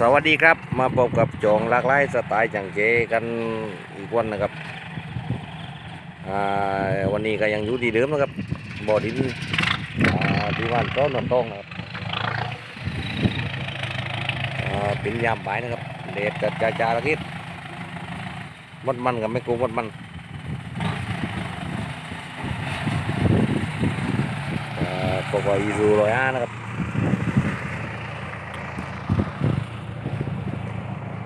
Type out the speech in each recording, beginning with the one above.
สวัสดีครับมาพบกับโจงหลากหลายสไตล์จังเจกันอีกวันนะครับวันนี้ก็ยังอยู่ที่เดิมนะครับบ่อดินที่บ้านต้นนนต้องนะครับเป็นยามบ่ายนะครับเดดจัดจ้าจ้าละกิดมดมันกับไม่กูมดมันอ่าปกอีรูรอยห้านะครับ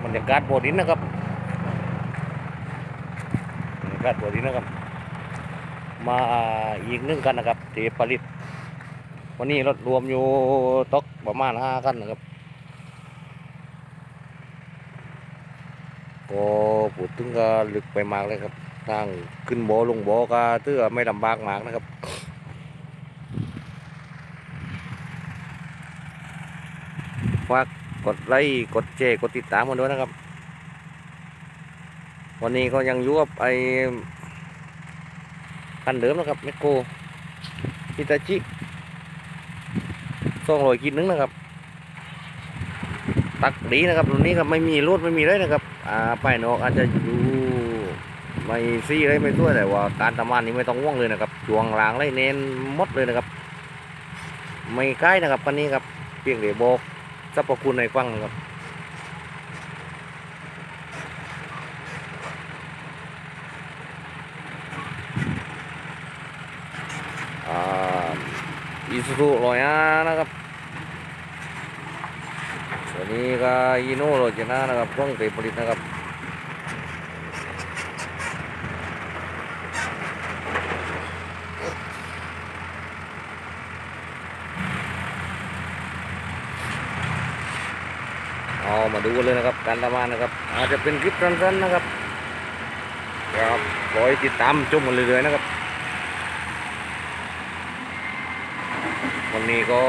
รรยากาศบดินนะครับบรรยากาศบดินนะครับ มาอีกหนึ่งกันนะครับเที่ผลิตวันนี้รถรวมอยู่ตกประมาณห้าคันนะครับก็พูดถึงก็ลึกไปมากเลยครับ ทางขึ้นโบลงโบก็ถือว่าไม่ลำบากมากนะครับฝาก กดไลค์กดแชร์กดติดตามกันด้วยนะครับ วันนี้ก็ยังอยู่กับไอ้คันเดิมนะครับแมคโครฮิตาชิสองร้อยกินนึงนะครับ ตักดีนะครับตรงนี้ครับไม่มีรูดไม่มีเลยนะครับ อ่าป้ายนอกอาจจะอยู่ไม่ซี่เลยไม่ตัวแต่ว่า การทำงานนี้ไม่ต้องห่วงเลยนะครับจวงลางเลยเน้นมดเลยนะครับ ไม่ใกล้นะครับคันนี้ครับเพียงเดี๋ยวบอก รรพคุณในกว้างครับอีซูซูลอยห้านะครับตัวนี้ก็อีโน่โรจนานะครับต้องเตะผลิตนะครับ เอามาดูกันเลยนะครับการทำงานนะครับ อาจจะเป็นคลิปสั้นๆนะครับครับขอให้ติดตามชมกันเรื่อยๆนะครับ วันนี้ก็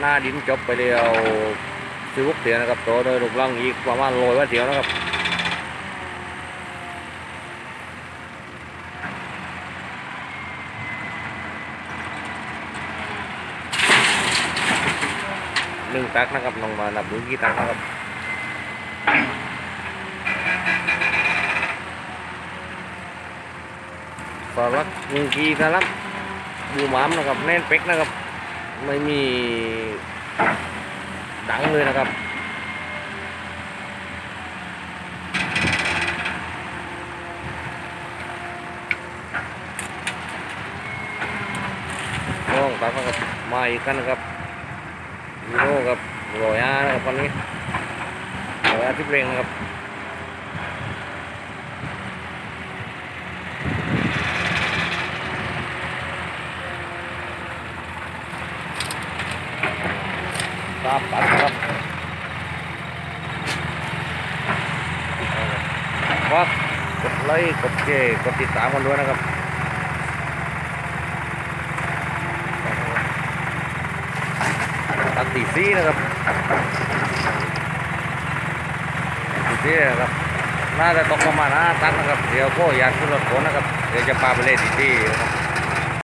หน้าดินจบไปแล้วซื้อบุกเถียนะครับตัวโดยรูปร่างอีกประมาณลอยว่าเถียวนะครับ หนึ่งตักนะครับลองมานับดูกี่ตักนะครับสารักหนึ่งกีสารักบูหมามนะครับแน่นเป๊กนะครับ ไม่มีดังเลยนะครับน้องตักนะครับมาอีกกันนะครับ ยูโน่กับรอยอานะครับวันนี้รอยอาที่เพลงนะครับตาปัดครับฝากกดไลค์กดแชร์กดติดตามกันด้วยนะครับ ตีซีนะครับตีซีนะครับ น่าจะตกประมาณห้าตันนะครับ เดี๋ยวก็อยากขึ้นรถขนนะครับ เดี๋ยวจะพาไปเล่นที่ที่นะครับ